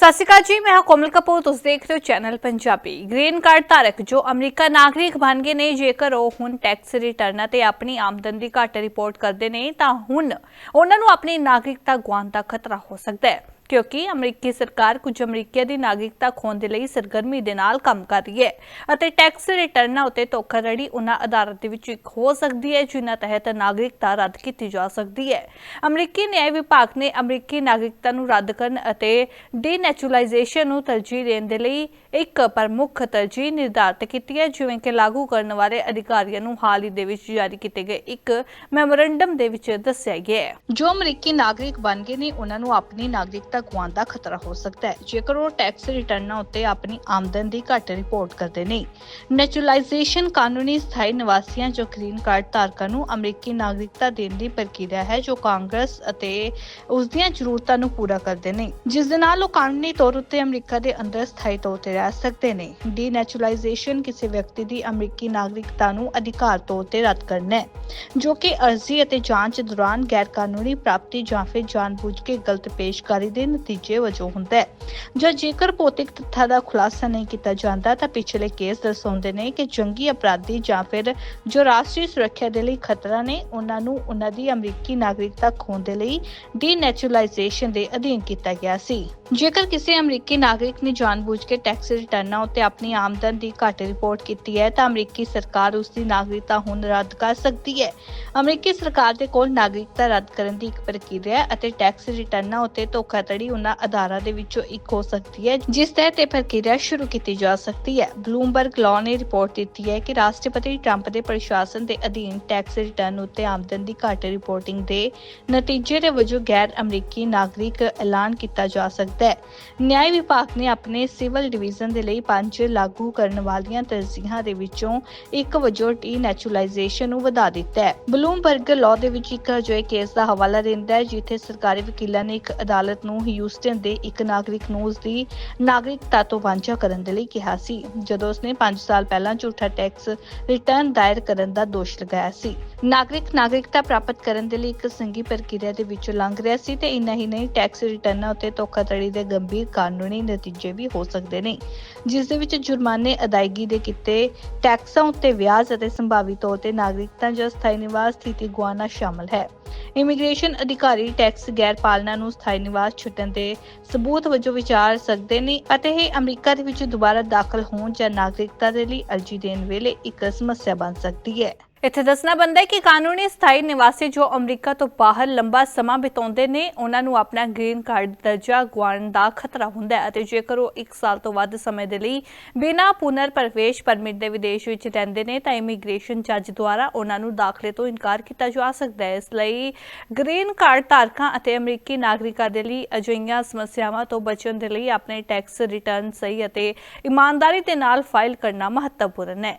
ਸਤਿ ਸ਼੍ਰੀ ਅਕਾਲ ਜੀ, ਮੈਂ ਹਾਂ ਕੋਮਲ ਕਪੂਰ, ਤੁਸੀਂ ਦੇਖ ਰਹੇ ਹੋ ਚੈਨਲ ਪੰਜਾਬੀ। ਗ੍ਰੀਨ ਕਾਰਡ ਧਾਰਕ ਜੋ ਅਮਰੀਕਾ ਨਾਗਰਿਕ ਬਣ ਗਏ ਨੇ, ਜੇਕਰ ਉਹ ਹੁਣ ਟੈਕਸ ਰਿਟਰਨਾਂ ਤੇ ਆਪਣੀ ਆਮਦਨ ਦੀ ਘੱਟ ਰਿਪੋਰਟ ਕਰਦੇ ਨੇ, ਤਾਂ ਹੁਣ ਉਹਨਾਂ ਨੂੰ ਆਪਣੀ ਨਾਗਰਿਕਤਾ ਗੁਆਉਣ ਦਾ ਖਤਰਾ ਹੋ ਸਕਦਾ ਹੈ। ਕਿਉਂਕਿ ਅਮਰੀਕੀ ਸਰਕਾਰ ਕੁਝ ਅਮਰੀਕੀਆਂ ਦੀ ਨਾਗਰਿਕਤਾ ਖੋਣ ਦੇ ਲਈ ਸਰਗਰਮੀ ਦੇ ਨਾਲ ਕੰਮ ਕਰ ਰਹੀ ਹੈ ਅਤੇ ਟੈਕਸ ਰਿਟਰਨਾਂ ਉਤੇ ਧੋਖਾਧੜੀ ਉਹਨਾਂ ਆਧਾਰਾਂ ਦੇ ਵਿੱਚ ਇੱਕ ਹੋ ਸਕਦੀ ਹੈ, ਜਿਨ੍ਹਾਂ ਤਹਿਤ ਨਾਗਰਿਕਤਾ ਰੱਦ ਕੀਤੀ ਜਾ ਸਕਦੀ ਹੈ। ਅਮਰੀਕੀ ਨਿਆਂ ਵਿਭਾਗ ਨੇ ਅਮਰੀਕੀ ਨਾਗਰਿਕਤਾ ਨੂੰ ਰੱਦ ਕਰਨ ਅਤੇ ਡੀਨੈਚੁਰਲਾਈਜੇਸ਼ਨ ਨੂੰ ਤਰਜੀਹ ਦੇਣ ਦੇ ਲਈ ਇੱਕ ਪ੍ਰਮੁੱਖ ਤਰਜੀਹ ਨਿਰਧਾਰਤ ਕੀਤੀ ਹੈ, ਜਿਵੇਂ ਕਿ ਲਾਗੂ ਕਰਨ ਵਾਲੇ ਅਧਿਕਾਰੀਆਂ ਨੂੰ ਹਾਲ ਹੀ ਦੇ ਵਿੱਚ ਜਾਰੀ ਕੀਤੇ ਗਏ ਇੱਕ ਮੈਮੋਰੰਡਮ ਦੇ ਵਿੱਚ ਦੱਸਿਆ ਗਿਆ ਹੈ। ਜੋ ਅਮਰੀਕੀ ਨਾਗਰਿਕ ਬਣ ਗਏ ਨੇ, ਉਹਨਾਂ ਨੂੰ ਆਪਣੀ ਨਾਗਰਿਕਤਾ ਗੁਆਉਣ ਦਾ ਖਤਰਾ ਹੋ ਸਕਦਾ ਹੈ। ਜੇਕਰ ਉਹ ਟੈਕਸ ਰਿਟਰਨਾਂ ਉੱਤੇ ਆਪਣੀ ਆਮਦਨ ਦੀ ਘੱਟ ਰਿਪੋਰਟ ਕਰਦੇ ਨੇ ਨੈਚੁਰਲਾਈਜੇਸ਼ਨ ਕਾਨੂੰਨੀ ਸਥਾਈ ਨਿਵਾਸੀਆਂ ਜੋ ਗ੍ਰੀਨ ਕਾਰਡ ਧਾਰਕਾਂ ਨੂੰ ਅਮਰੀਕੀ ਨਾਗਰਿਕਤਾ ਦੇਣ ਦੀ ਪ੍ਰਕਿਰਿਆ ਹੈ, ਜੋ ਕਾਂਗਰਸ ਅਤੇ ਉਸ ਦੀਆਂ ਜ਼ਰੂਰਤਾਂ ਨੂੰ ਪੂਰਾ ਕਰਦੇ ਨੇ ਜਿਸ ਦੇ ਨਾਲ ਉਹ ਕਾਨੂੰਨੀ ਤੌਰ ਉੱਤੇ ਅਮਰੀਕਾ ਦੇ ਅੰਦਰ ਸਥਾਈ ਤੌਰ ਤੇ ਰਹਿ ਸਕਦੇ ਨੇ। ਡੀਨੈਚੁਰਲਾਈਜੇਸ਼ਨ ਕਿਸੇ ਵਿਅਕਤੀ ਦੀ ਅਮਰੀਕੀ ਨਾਗਰਿਕਤਾ ਨੂੰ ਅਧਿਕਾਰ ਤੌਰ ਤੇ ਰੱਦ ਕਰਨਾ ਹੈ, ਜੋ ਕਿ ਅਰਜ਼ੀ ਅਤੇ ਜਾਂਚ ਦੌਰਾਨ ਗੈਰ ਕਾਨੂੰਨੀ ਪ੍ਰਾਪਤੀ ਜਾਂ ਫਿਰ ਜਾਣਬੁੱਝ ਕੇ ਗਲਤ ਪੇਸ਼ਕਾਰੀ ਦੇ ਨਤੀਜੇ ਵਜੋਂ ਹੁੰਦਾ। ਹੈ ਜਾਂ ਜੇਕਰ ਭੌਤਿਕ ਤੱਥਾਂ ਦਾ ਖੁਲਾਸਾ ਨਹੀਂ ਕੀਤਾ ਜਾਂਦਾ, ਤਾਂ ਪਿਛਲੇ ਕੇਸ ਦਰਸਾਉਂਦੇ ਨੇ ਕਿ ਜੰਗੀ ਅਪਰਾਧੀ ਜਾਂ ਫਿਰ ਜੋ ਰਾਸ਼ਟਰੀ ਸੁਰੱਖਿਆ ਦੇ ਲਈ ਖਤਰਾ ਨੇ, ਉਹਨਾਂ ਨੂੰ ਉਹਨਾਂ ਦੀ ਅਮਰੀਕੀ ਨਾਗਰਿਕਤਾ ਖੋਣ ਦੇ ਲਈ ਡੀਨੈਚੁਰਲਾਈਜੇਸ਼ਨ ਦੇ ਅਧੀਨ ਕੀਤਾ ਗਿਆ ਸੀ। ਜੇਕਰ ਕਿਸੇ ਅਮਰੀਕੀ ਨਾਗਰਿਕ ਨੇ ਜਾਣਬੁੱਝ ਕੇ ਟੈਕਸ ਰਿਟਰਨਾਂ ਉੱਤੇ ਆਪਣੀ ਆਮਦਨ ਦੀ ਘੱਟ ਰਿਪੋਰਟ ਕੀਤੀ ਹੈ, ਤਾਂ ਅਮਰੀਕੀ ਸਰਕਾਰ ਉਸ ਦੀ ਨਾਗਰਿਕਤਾ ਹੁਣ ਰੱਦ ਕਰ ਸਕਦੀ ਹੈ। ਅਮਰੀਕੀ ਸਰਕਾਰ ਦੇ ਕੋਲ ਨਾਗਰਿਕਤਾ ਰੱਦ ਕਰਨ ਦੀ ਇੱਕ ਪ੍ਰਕਿਰਿਆ ਅਤੇ ਟੈਕਸ ਰਿਟਰਨਾਂ ਉੱਤੇ ਧੋਖਾਧੜੀ ਉਹਨਾਂ ਆਧਾਰਾਂ ਦੇ ਵਿੱਚੋਂ ਇੱਕ ਹੋ ਸਕਦੀ ਹੈ, ਜਿਸ ਤਹਿਤ ਇਹ ਪ੍ਰਕਿਰਿਆ ਸ਼ੁਰੂ ਕੀਤੀ ਜਾ ਸਕਦੀ ਹੈ। ਬਲੂਮਬਰਗ ਲਾਅ ਨੇ ਰਿਪੋਰਟ ਦਿੱਤੀ ਹੈ ਕਿ ਰਾਸ਼ਟਰਪਤੀ ਟਰੰਪ ਦੇ ਪ੍ਰਸ਼ਾਸਨ ਦੇ ਅਧੀਨ ਟੈਕਸ ਰਿਟਰਨ ਉੱਤੇ ਆਮਦਨ ਦੀ ਘੱਟ ਰਿਪੋਰਟਿੰਗ ਦੇ ਨਤੀਜੇ ਦੇ ਵਜੋਂ ਗੈਰ ਅਮਰੀਕੀ ਨਾਗਰਿਕ ਐਲਾਨ ਕੀਤਾ ਜਾ ਸਕਦਾ ਹੈ। ਨਿਆਂ ਵਿਭਾਗ ਨੇ ਆਪਣੇ ਸਿਵਲ ਡਿਵੀਜ਼ਨ ਦੇ ਲਈ ਪੰਜ ਲਾਗੂ ਕਰਨ ਵਾਲੀਆਂ ਤਰਜੀਹਾਂ ਦੇ ਵਿੱਚੋਂ ਇੱਕ ਵਜੋਂ ਡੀਨੈਚੁਰਲਾਈਜੇਸ਼ਨ ਨੂੰ ਵਧਾ ਦਿੱਤਾ ਹੈ। ਬਲੂਮਬਰਗ ਲਾਅ ਦੇ ਵਿੱਚ ਇੱਕ ਅਜਿਹੇ ਕੇਸ ਦਾ ਹਵਾਲਾ ਦਿੰਦਾ ਹੈ, ਜਿੱਥੇ ਸਰਕਾਰੀ ਵਕੀਲਾਂ ਨੇ ਇੱਕ ਅਦਾਲਤ ਨੂੰ ਹਿਊਸਟਨ ਦੇ ਇੱਕ ਨਾਗਰਿਕ ਨੂੰ ਉਸ ਦੀ ਨਾਗਰਿਕਤਾ ਤੋਂ ਵਾਂਝਾ ਕਰਨ ਦੇ ਲਈ ਕਿਹਾ ਸੀ, ਜਦੋਂ ਉਸਨੇ 5 ਸਾਲ ਪਹਿਲਾਂ ਝੂਠਾ ਟੈਕਸ ਰਿਟਰਨ ਦਾਇਰ ਕਰਨ ਦਾ ਦੋਸ਼ ਲਗਾਇਆ ਸੀ। ਨਾਗਰਿਕ ਨਾਗਰਿਕਤਾ ਪ੍ਰਾਪਤ ਕਰਨ ਦੇ ਲਈ ਇੱਕ ਸੰਘੀ ਪ੍ਰਕਿਰਿਆ ਦੇ ਵਿੱਚੋਂ ਲੰਘ ਰਿਹਾ ਸੀ ਤੇ ਇੰਨਾ ਹੀ ਨਹੀਂ, ਟੈਕਸ ਰਿਟਰਨਾਂ ਉੱਤੇ ਧੋਖਾਧੜੀ ਦੇ ਗੰਭੀਰ ਕਾਨੂੰਨੀ ਨਤੀਜੇ ਵੀ ਹੋ ਸਕਦੇ ਨੇ। ਜਿਸ ਦੇ ਵਿੱਚ ਜੁਰਮਾਨੇ ਅਦਾਇਗੀ ਦੇ ਕੀਤੇ ਟੈਕਸਾਂ ਉੱਤੇ ਵਿਆਜ ਅਤੇ ਸੰਭਾਵੀ ਤੌਰ ਤੇ ਨਾਗਰਿਕਤਾ ਜਾਂ ਸਥਾਈ ਨਿਵਾਸ ਸਥਿਤੀ ਗੁਆਉਣਾ ਸ਼ਾਮਲ ਹੈ। ਇਮੀਗ੍ਰੇਸ਼ਨ ਅਧਿਕਾਰੀ ਟੈਕਸ ਗੈਰ ਪਾਲਣਾ ਨੂੰ ਸਥਾਈ ਨਿਵਾਸ ਛੁੱਟਣ ਦੇ ਸਬੂਤ ਵਜੋਂ ਵਿਚਾਰ ਸਕਦੇ ਨੇ ਅਤੇ ਇਹ ਅਮਰੀਕਾ ਦੇ ਵਿੱਚ ਦੁਬਾਰਾ ਦਾਖਲ ਹੋਣ ਜਾਂ ਨਾਗਰਿਕਤਾ ਦੇ ਲਈ ਅਰਜ਼ੀ ਦੇਣ ਵੇਲੇ ਇੱਕ ਸਮੱਸਿਆ ਬਣ ਸਕਦੀ ਹੈ। ਇੱਥੇ ਦੱਸਣਾ ਬੰਦਾ ਹੈ ਕਿ ਕਾਨੂੰਨੀ ਸਥਾਈ ਨਿਵਾਸੀ ਜੋ ਅਮਰੀਕਾ ਤੋਂ ਬਾਹਰ ਲੰਬਾ ਸਮਾਂ ਬਿਤਾਉਂਦੇ ਨੇ, ਉਹਨਾਂ ਨੂੰ ਆਪਣਾ ਗ੍ਰੀਨ ਕਾਰਡ ਦਰਜਾ ਗੁਆਉਣ ਦਾ ਖਤਰਾ ਹੁੰਦਾ ਹੈ ਅਤੇ ਜੇਕਰ ਉਹ 1 ਸਾਲ ਤੋਂ ਵੱਧ ਸਮੇਂ ਦੇ ਲਈ ਬਿਨਾਂ ਪੁਨਰ ਪ੍ਰਵੇਸ਼ ਪਰਮਿਟ ਦੇ ਵਿਦੇਸ਼ ਵਿੱਚ ਰਹਿੰਦੇ ਨੇ, ਤਾਂ ਇਮੀਗ੍ਰੇਸ਼ਨ ਜੱਜ ਦੁਆਰਾ ਉਹਨਾਂ ਨੂੰ ਦਾਖਲੇ ਤੋਂ ਇਨਕਾਰ ਕੀਤਾ ਜਾ ਸਕਦਾ ਹੈ। ਇਸ ਲਈ ਗ੍ਰੀਨ ਕਾਰਡ ਧਾਰਕਾਂ ਅਤੇ ਅਮਰੀਕੀ ਨਾਗਰਿਕਾਂ ਦੇ ਲਈ ਅਜਿਹੀਆਂ ਸਮੱਸਿਆਵਾਂ ਤੋਂ ਬਚਣ ਦੇ ਲਈ ਆਪਣੇ ਟੈਕਸ ਰਿਟਰਨ ਸਹੀ ਅਤੇ ਇਮਾਨਦਾਰੀ ਦੇ ਨਾਲ ਫਾਈਲ ਕਰਨਾ ਮਹੱਤਵਪੂਰਨ ਹੈ।